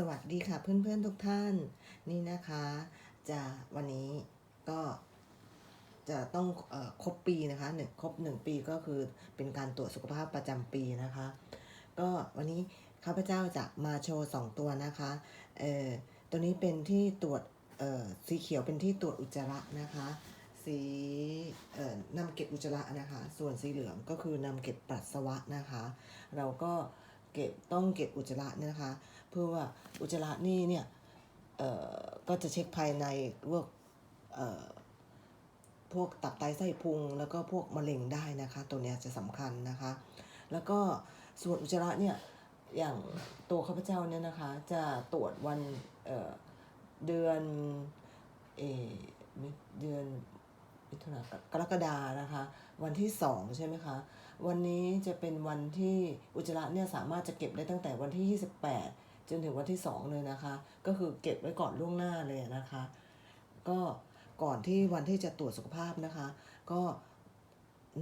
สวัสดีค่ะเพื่อนๆทุกท่านนี่นะคะจะวันนี้ก็จะต้องอครบปีนะคะหนึ่งครบหนึ่งปีก็คือเป็นการตรวจสุขภาพประจำปีนะคะ ก็วันนี้ข้าพเจ้าจะมาโชว์สองตัวนะคะเออตัวนี้เป็นที่ตรวจเออสีเขียวเป็นที่ตรวจอุจจาระนะคะสีเอ่อนำเก็บอุจจาระนะคะ ส่วนสีเหลืองก็คือนำเก็บปัสสาวะนะคะ เราก็เก็บต้องเก็บอุจจาระเนี่ยนะคะ เพื่อว่าอุจจาระนี่เนี่ยเออก็จะเช็คภายในพวกเอ่อพวกตับไตไส้พุง แล้วก็พวกมะเร็งได้นะคะ ตัวเนี้ยจะสำคัญนะคะ แล้วก็ส่วนอุจจาระเนี่ยอย่างตัวข้าพเจ้าเนี่ยนะคะจะตรวจวันเอ่อเดือนเอเดือน มิถุนากรกฎานะคะ วันที่สองใช่ไหมคะ วันนี้จะเป็นวันที่อุจจาระเนี่ยสามารถจะเก็บได้ตั้งแต่วันที่ 28 จนถึงวันที่ 2 เลยนะคะ ก็คือเก็บไว้ก่อนล่วงหน้าเลยนะคะ ก็ก่อนที่วันที่จะตรวจสุขภาพนะคะ ก็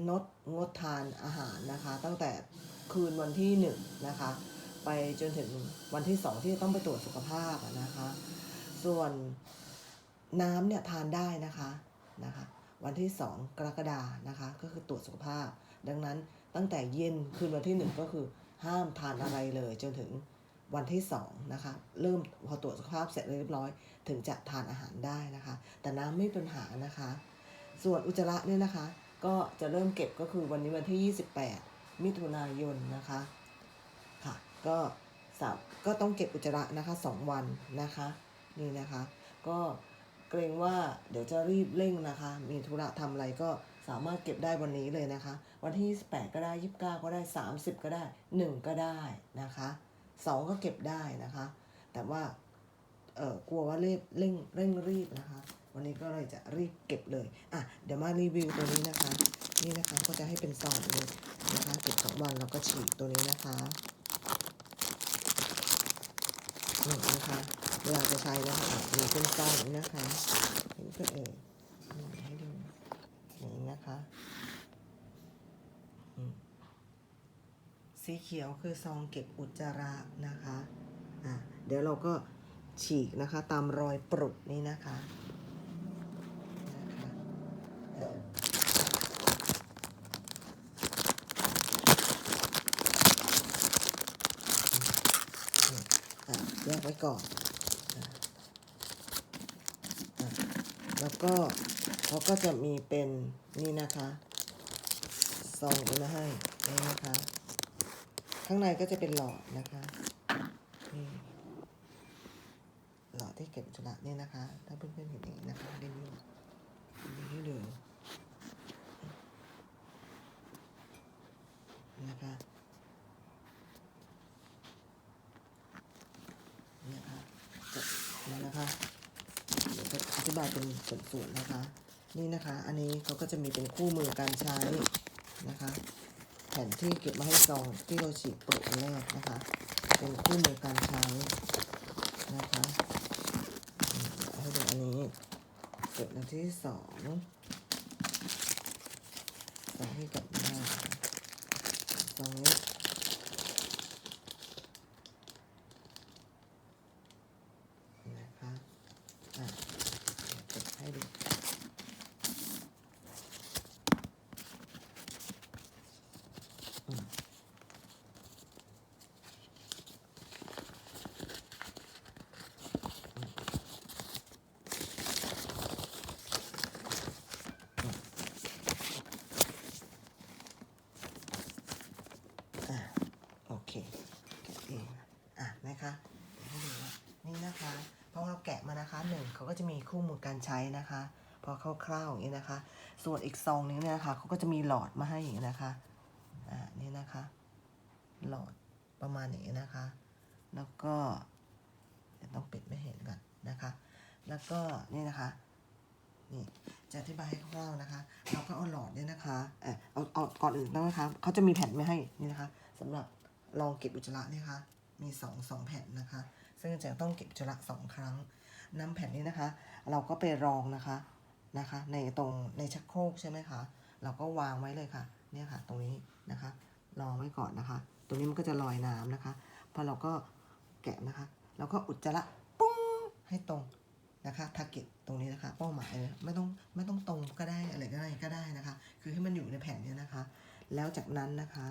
งดงดทานอาหารนะคะ ตั้งแต่คืนวันที่1นะคะไปจนถึงวันที่ 2 ที่จะต้องไปตรวจสุขภาพนะคะ ส่วนน้ำเนี่ยทานได้นะคะนะคะ วันที่ 2 กรกฎานะคะ ก็คือตรวจสุขภาพ ดังนั้นตั้งแต่เย็นคืนวันที่ 1 ก็คือห้ามทานอะไรเลย จนถึงวันที่2นะคะเริ่มพอตรวจสุขภาพเสร็จเรียบร้อย ถึงจะทานอาหารได้นะคะ แต่น้ำไม่เป็นปัญหานะคะ ส่วนอุจจาระเนี่ยนะคะ ก็จะเริ่มเก็บก็คือวันนี้วันที่ 28 มิถุนายนนะคะค่ะก็สามก็ต้องเก็บอุจจาระนะคะ 2 วันนะคะนี่นะคะ ก็ เกรงว่าเดี๋ยวจะรีบเร่งนะคะ มีธุระทำอะไรก็สามารถเก็บได้วันนี้เลยนะคะ วันที่ 28 ก็ได้ 29 ก็ได้ 30 ก็ได้ 1 ก็ได้นะคะ 2 ก็เก็บได้นะคะ แต่ว่าเออกลัวว่าเร่งเร่งเร่งรีบนะคะ วันนี้ก็เลยจะรีบเก็บเลยอะเดี๋ยวมารีวิวตัวนี้นะคะ นี่นะคะก็จะให้เป็นซองเลยนะคะเก็บสองวันแล้วก็ฉีกตัวนี้นะคะหนี่งนะคะ เวลาจะใช้นะคะมีเป็นซองอย่างนี้นะคะเห็นก็เออนี่ให้ดูอย่างนี้นะคะสีเขียวคือซองเก็บอุจจาระนะคะอะเดี๋ยวเราก็ฉีกนะคะตามรอยปรุดนี้นะคะนะคะอ่ออืมอะแยกไว้ก่อนอะอะ แล้วก็เขาก็จะมีเป็นนี่นะคะซองมาให้นี่นะคะ ข้างในก็จะเป็นหลอดนะคะนี่หลอดที่เก็บอุจจาระเนี่ยนะคะ ถ้าเพื่อนๆเห็นอย่างนี้นะคะรีวิวรีวิวให้ดูนะคะนี่นะคะจะนี่นะคะ จะอธิบายเป็นส่วนๆนะคะ นี่นะคะ อันนี้เขาก็จะมีเป็นคู่มือการใช้นะคะ แผ่นที่เก็บมาให้ซองที่เราฉีกปลกแรกนะคะ เป็นคู่มือการใช้นะคะให้ดูอันนี้เก็บอันที่สองสองที่กลับมาสองนี้นะคะอะเก็บให้ดูอืม อะโอเคแกะเองอะนะคะเดี๋ยวให้ดูว่า นะคะพอเราแกะมานะคะหนึ่งเขาก็จะมีคู่มือการใช้นะคะพอคร่าวๆอย่างนี้นะคะ ส่วนอีกซองนึงเนี่ยนะคะเขาก็จะมีหลอดมาให้อย่างนี้นะคะอ่านี่นะคะ หลอดประมาณอย่างนี้นะคะ แล้วก็เดี๋ยวต้องปิดไม่เห็นก่อนนะคะ แล้วก็นี่นะคะนี่จะอธิบายให้คร่าวๆนะคะ เราก็เอาหลอดเนี่ยนะคะเออเอาเอาก่อนอื่นต้องนะคะเขาจะมีแผ่นไม่ให้นี่นะคะสำหรับรองเก็บอุจจาระนี่คะมีสองสองแผ่นนะคะ ซึ่งจะต้องเก็บอุจระสองครั้ง น้ำแผ่นนี้นะคะ เราก็ไปรองนะคะนะคะ ในตรงในชักโครกใช่ไหมคะ เราก็วางไว้เลยค่ะ เนี่ยค่ะ ตรงนี้นะคะรองไว้ก่อนนะคะ ตรงนี้มันก็จะลอยน้ำนะคะ พอเราก็แกะนะคะ แล้วก็อุจจาระปุ้งให้ตรงนะคะทาร์เก็ตตรงนี้นะคะ เป้าหมายเลยไม่ต้องไม่ต้องตรงก็ได้อะไรก็ได้ก็ได้นะคะ คือให้มันอยู่ในแผ่นนี้นะคะ แล้วจากนั้นนะคะ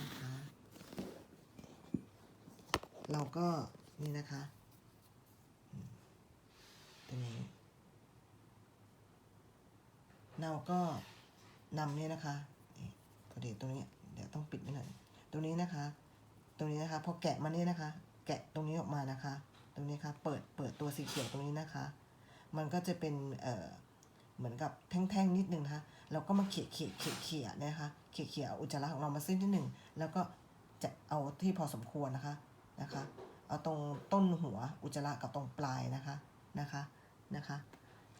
นะคะ เราก็นี่นะคะตรงนี้เราก็นำเนี่ยนะคะพอดีตรงนี้เดี๋ยวต้องปิดไว้หน่อยตรงนี้นะคะ ตรงนี้นะคะพอแกะมาเนี่ยนะคะ แกะตรงนี้ออกมานะคะ ตรงนี้ค่ะเปิดเปิดตัวสีเขียวตรงนี้นะคะ มันก็จะเป็นเอ่อเหมือนกับแท่งๆนิดนึงนะคะเราก็มาเขี่ยเขี่ยเขี่ยเขี่ยนะคะเขี่ยเขี่ยอุจจาระของเรามาเส้นที่หนึ่งแล้วก็จะเอาที่พอสมควรนะคะ นะคะ เอาตรงต้นหัวอุจจาระกับตรงปลายนะคะนะคะนะคะ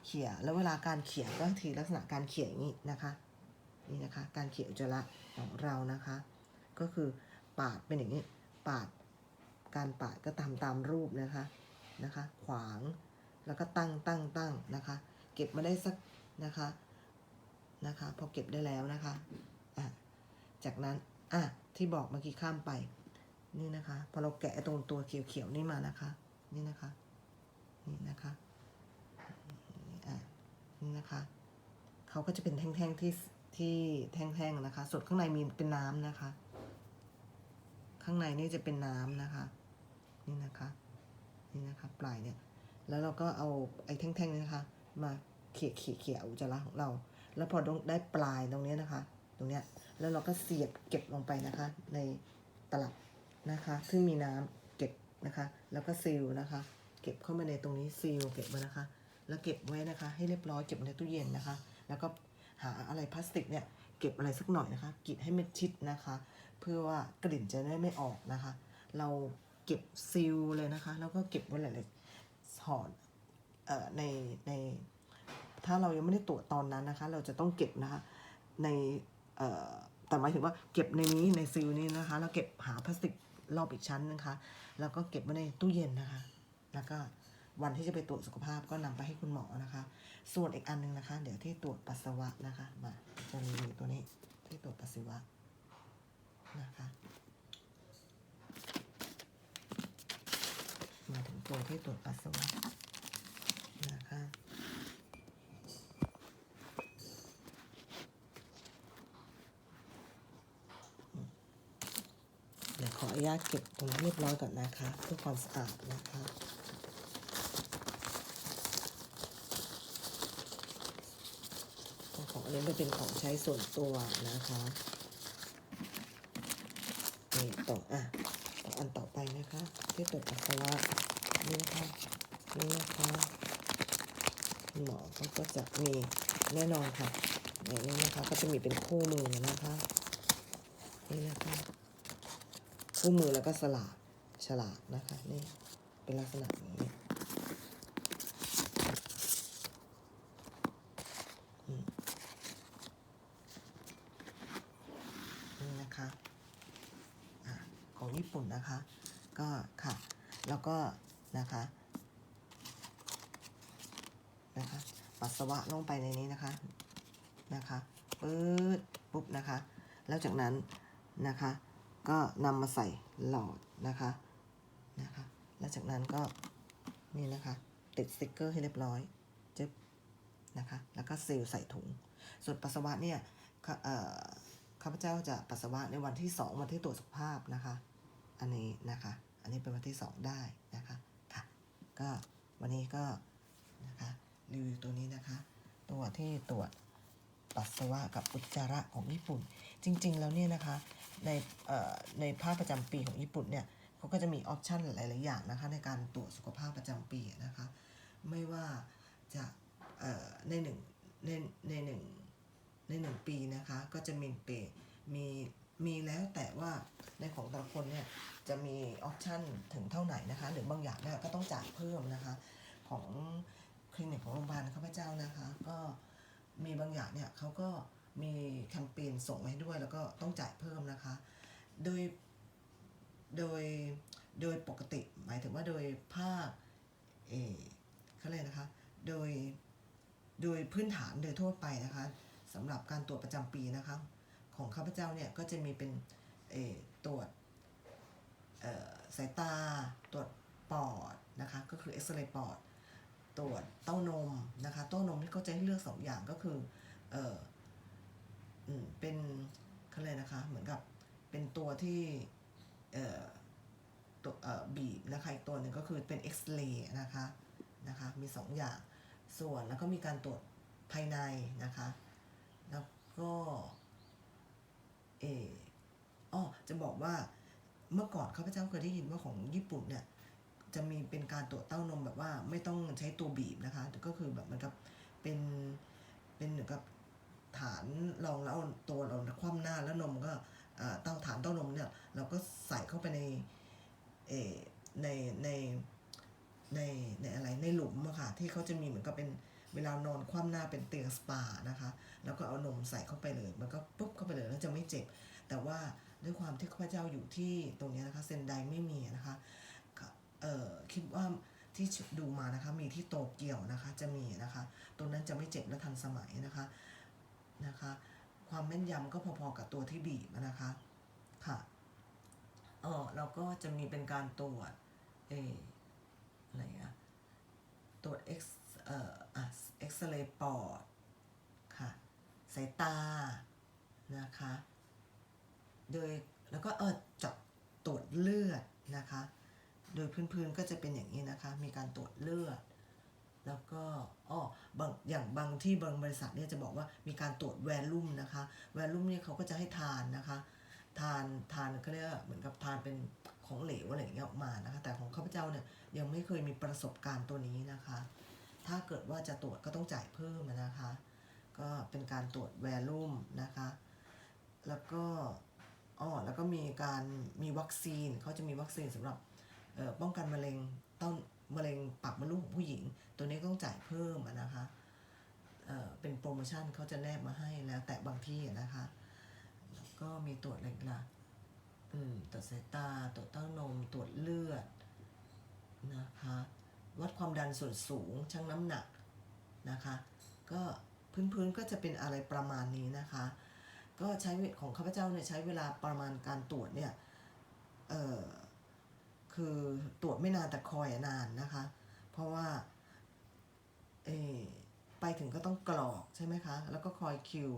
เขี่ยแล้วเวลาการเขี่ยก็ทีลักษณะการเขี่ยอย่างนี้นะคะนี่นะคะการเขี่ยอุจจาระของเรานะคะ ก็คือปาดเป็นอย่างนี้ปาดการปาดก็ตามตามรูปนะคะนะคะ ขวางแล้วก็ตั้งตั้งตั้งนะคะ เก็บมาได้สักนะคะนะคะพอเก็บได้แล้วนะคะอะจากนั้นอะที่บอกเมื่อกี้ข้ามไป นี่นะคะพอเราแกะตรงตัวเขียวๆนี่มานะคะ นี่นะคะ นี่นะคะอะนี่นะคะเขาก็จะเป็นแท่งๆที่ที่แท่งๆนะคะ ส่วนข้างในมีเป็นน้ำนะคะ ข้างในนี่จะเป็นน้ำนะคะ นี่นะคะนี่นะคะ ปลายเนี่ย แล้วเราก็เอาไอ้แท่งๆนี้นะคะ มาเขี่ยเขี่ยเขี่ยอุจจาระของเรา แล้วพอได้ปลายตรงนี้นะคะ ตรงเนี้ยแล้วเราก็เสียบเก็บลงไปนะคะ ในตลับ นะคะ ซึ่งมีน้ำเก็บนะคะ แล้วก็ซีลนะคะ เก็บเข้ามาในตรงนี้ซีลเก็บไว้นะคะ แล้วเก็บไว้นะคะ ให้เรียบร้อยเก็บในตู้เย็นนะคะ แล้วก็หาอะไรพลาสติกเนี่ยเก็บอะไรสักหน่อยนะคะกิดให้มันชิดนะคะ เพื่อว่ากลิ่นจะได้ไม่ออกนะคะ เราเก็บซีลเลยนะคะ แล้วก็เก็บไว้หลายๆห่อในในถ้าเรายังไม่ได้ตรวจตอนนั้นนะคะ เราจะต้องเก็บนะคะในแต่หมายถึงว่าเก็บในนี้ในซีลนี้นะคะ แล้วเก็บหาพลาสติก รอบอีกชั้นนะคะ แล้วก็เก็บไว้ในตู้เย็นนะคะ แล้วก็วันที่จะไปตรวจสุขภาพก็นำไปให้คุณหมอนะคะ ส่วนอีกอันหนึงนะคะ เดี๋ยวที่ตรวจปัสสาวะนะคะ มาจะรีตัวนี้ที่ตรวจปัสสาวะนะคะมาถึงตัวที่ตรวจปัสสาวะนะคะ เดี๋ยวขออนุ ญาตเก็บตรงนี้เรียบร้อยก่อนนะคะ เพื่อความสะอาดนะคะ ของอันนี้มันเป็นของใช้ส่วนตัวนะคะนี่ต่ออะต่ออันต่อไปนะคะ ที่ตรวจปัสสาวะนี่นะคะนี่นะคะหมอเขาก็จะมีแน่นอนค่ะอย่างนี้นะคะก็จะมีเป็นคู่มือนะคะนี่นะคะ คู่มือแล้วก็สลากฉลากนะคะนี่เป็นลักษณะอย่างนี้นี่นะคะอะของญี่ปุ่นนะคะ ก็ค่ะ แล้วก็นะคะนะคะปัสสาวะลงไปในนี้นะคะนะคะปื๊ดปุ๊บนะคะ แล้วจากนั้นนะคะ ก็นำมาใส่หลอดนะคะนะคะแล้วจากนั้นก็นี่นะคะ ติดสติกเกอร์ให้เรียบร้อยจึ๊บนะคะ แล้วก็ซีลใส่ถุง ส่วนปัสสาวะเนี่ยข้าเอ่อข้าพเจ้าจะปัสสาวะในวันที่ 2 วันที่ตรวจสุขภาพนะคะ อันนี้นะคะ อันนี้เป็นวันที่ 2 ได้นะคะค่ะก็วันนี้ก็นะคะรีวิวตัวนี้นะคะ ตัวที่ตรวจปัสสาวะกับอุจจาระของญี่ปุ่น จริง ๆ แล้วเนี่ยนะคะ ในเอ่อในภาคประจำปีของญี่ปุ่นเนี่ยเขาก็จะมีออปชันหลาย ๆ อย่างนะคะในการตรวจสุขภาพประจำปีนะคะไม่ว่าจะเอ่อในหนึ่งในในหนึ่งในหนึ่งปีนะคะก็จะมีเปมีมีแล้วแต่ว่าในของแต่ละคนเนี่ยจะมีออปชันถึงเท่าไหร่นะคะหรือบางอย่างเนี่ยก็ต้องจ่ายเพิ่มนะคะของคลินิกของโรงพยาบาลข้าพเจ้านะคะ ก็มีบางอย่างเนี่ยเขาก็ มีแคมเปญส่งมาให้ด้วย แล้วก็ต้องจ่ายเพิ่มนะคะ โดย โดย โดยปกติหมายถึงว่าโดยภาคเอเขาเลยนะคะ โดย โดยพื้นฐานโดยทั่วไปนะคะสำหรับการตรวจประจำปีนะคะ ของข้าพเจ้าเนี่ยก็จะมีเป็นเอตรวจสายตา ตรวจปอดนะคะ ก็คือเอ็กซเรย์ปอด ตรวจเต้านมนะคะ เต้านมนี่ก็จะให้เลือกสองอย่างก็คือเอ เป็นเขาเลยนะคะ เหมือนกับเป็นตัวที่เอ่อตัวเอ่อบีบนะคะอีกตัวหนึ่งก็คือเป็นเอ็กซเรย์นะคะนะคะมีสองอย่างส่วนแล้วก็มีการตรวจภายในนะคะ แล้วก็เอออ๋อจะบอกว่าเมื่อก่อนข้าพเจ้าเคยได้ยินว่าของญี่ปุ่นเนี่ยจะมีเป็นการตรวจเต้านมแบบว่าไม่ต้องใช้ตัวบีบนะคะ ก็คือแบบเหมือนกับเป็นเป็นเหมือนกับ ฐานรองแล้วตัวเราคว่ำหน้าแล้วนมก็เต้าฐานเต้านมเนี่ยเราก็ใส่เข้าไปในเอในในในในอะไรในหลุมอะค่ะที่เขาจะมีเหมือนกับเป็นเวลานอนคว่ำหน้าเป็นเตียงสปานะคะ แล้วก็เอานมใส่เข้าไปเลย มันก็ปุ๊บเข้าไปเลยแล้วจะไม่เจ็บ แต่ว่าด้วยความที่ข้าพเจ้าอยู่ที่ตรงนี้นะคะเซนไดไม่มีนะคะเออคิดว่าที่ดูมานะคะมีที่โตเกียวนะคะจะมีนะคะ ตรงนั้นจะไม่เจ็บและทันสมัยนะคะ นะคะ ความแม่นยำก็พอๆกับตัวที่บีบนะคะค่ะเออเราก็จะมีเป็นการตรวจเออะไรอะตรวจเอ็กซ์เอ่ออะเอ็กซเรย์ปอดค่ะสายตานะคะโดยแล้วก็เออจับตรวจเลือดนะคะ โดยพื้นๆก็จะเป็นอย่างนี้นะคะ มีการตรวจเลือด แล้วก็อ้อบางอย่างบางที่บางบริษัทเนี่ยจะบอกว่ามีการตรวจแวลูมนะคะแวลูมเนี่ยเขาก็จะให้ทานนะคะ ทานทานก็เรียกว่าเหมือนกับทานเป็นของเหลวอะไรอย่างเงี้ยออกมานะคะ แต่ของข้าพเจ้าเนี่ยยังไม่เคยมีประสบการณ์ตัวนี้นะคะ ถ้าเกิดว่าจะตรวจก็ต้องจ่ายเพิ่มนะคะ ก็เป็นการตรวจแวลูมนะคะ แล้วก็อ๋อแล้วก็มีการมีวัคซีนเขาจะมีวัคซีนสำหรับป้องกันมะเร็งต้น มะเร็งปากมดลูกของผู้หญิง ตัวนี้ต้องจ่ายเพิ่มนะคะเเป็นโปรโมชั่นเขาจะแนบมาให้แล้ว แต่บางที่นะคะแล้วก็มีตรวจอะไรอีกล่ะอืมตรวจสายตาตรวจเต้านมตรวจเลือดนะคะวัดความดันส่วนสูงชั่งน้ำหนักนะคะก็พื้นๆก็จะเป็นอะไรประมาณนี้นะคะ ก็ใช้เวของข้าพเจ้าเนี่ยใช้เวลาประมาณการตรวจเนี่ยเออ คือตรวจไม่นานแต่คอยนานนะคะ เพราะว่าเอไปถึงก็ต้องกรอกใช่ไหมคะ แล้วก็คอยคิว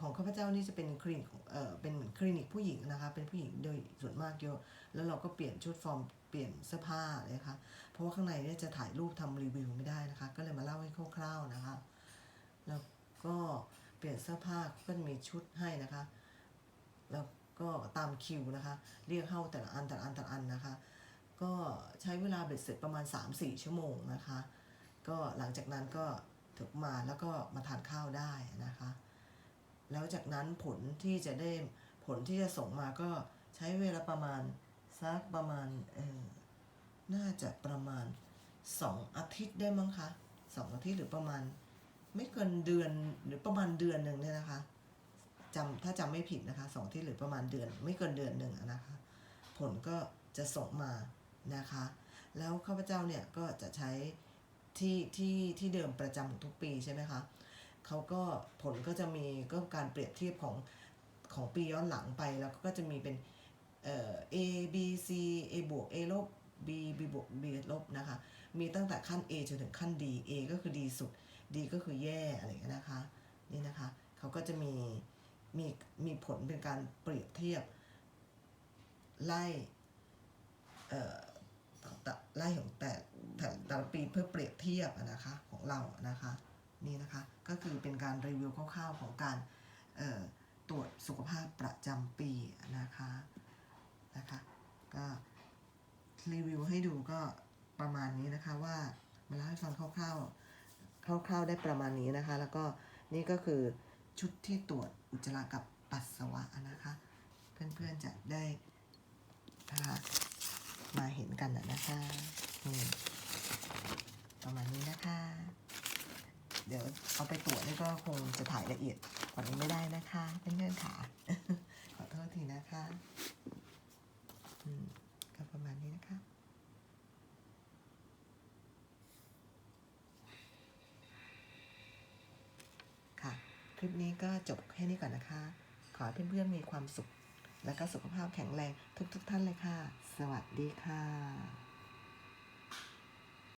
ของข้าพเจ้านี่จะเป็นคลินิกเออเป็นเหมือนคลินิกผู้หญิงนะคะ เป็นผู้หญิงโดยส่วนมากเยอะ แล้วเราก็เปลี่ยนชุดฟอร์มเปลี่ยนเสื้อผ้าเลยนะคะเพราะว่าข้างในเนี่ยจะถ่ายรูปทำรีวิวไม่ได้นะคะ ก็เลยมาเล่าให้คร่าวๆนะคะ แล้วก็เปลี่ยนเสื้อผ้าก็มีชุดให้นะคะ แล้ว ก็ตามคิวนะคะ เรียกเข้าแต่ละอันแต่ละอันแต่ละอันนะคะ ก็ใช้เวลาเบ็ดเสร็จประมาณ 3-4 ชั่วโมงนะคะ ก็หลังจากนั้นก็ถึงมาแล้วก็มาทานข้าวได้นะคะ แล้วจากนั้นผลที่จะได้ผลที่จะส่งมาก็ใช้เวลาประมาณสักประมาณเออน่าจะประมาณสองอาทิตย์ได้มั้งคะสองอาทิตย์หรือประมาณ ไม่เกินเดือนหรือประมาณเดือนหนึ่งเนี่ยนะคะ จำถ้าจำไม่ผิดนะคะสองที่หรือประมาณเดือน ไม่เกินเดือนหนึ่งนะคะ ผลก็จะส่งมานะคะ แล้วข้าพเจ้าเนี่ยก็จะใช้ที่ที่ที่เดิมประจำของทุกปีใช่ไหมคะเขาก็ผลก็จะมีก็การเปรียบเทียบของของปีย้อนหลังไปแล้วก็จะมีเป็นเอ่อ A B C A บวก A ลบ B B บวก B ลบนะคะ มีตั้งแต่ขั้น A จนถึงขั้น D A ก็คือดีสุด D ก็คือแย่อะไรเงี้ยนะคะ นี่นะคะ เขาก็จะมี มีมีผลเป็นการเปรียบเทียบ ไล่เอ่อแต่ไล่ของแต่แต่แต่ละปีเพื่อเปรียบเทียบนะคะของเรานะคะนี่นะคะก็คือเป็นการรีวิวคร่าวๆของการตรวจสุขภาพประจำปีนะคะนะคะก็รีวิวให้ดูก็ประมาณนี้นะคะว่ามาเล่าให้ฟังคร่าวๆคร่าวๆได้ประมาณนี้นะคะ แล้วก็นี่ก็คือ ชุดที่ตรวจอุจจาระกับปัสสาวะนะคะ เพื่อนๆจะได้นะคะมาเห็นกันนะคะนี่ประมาณนี้นะคะ เดี๋ยวเอาไปตรวจนี่ก็คงจะถ่ายละเอียดกว่านี้ไม่ได้นะคะเพื่อนๆค่ะขอโทษทีนะคะ อืมก็ประมาณนี้นะคะ ค่ะ ค ลิปนี้ก็จบแค่นี้ก่อนนะคะ ขอให้เพื่อนๆมีความสุข และก็สุขภาพแข็งแรงทุกๆทท่านเลยค่ะ สวัสดีค่ะ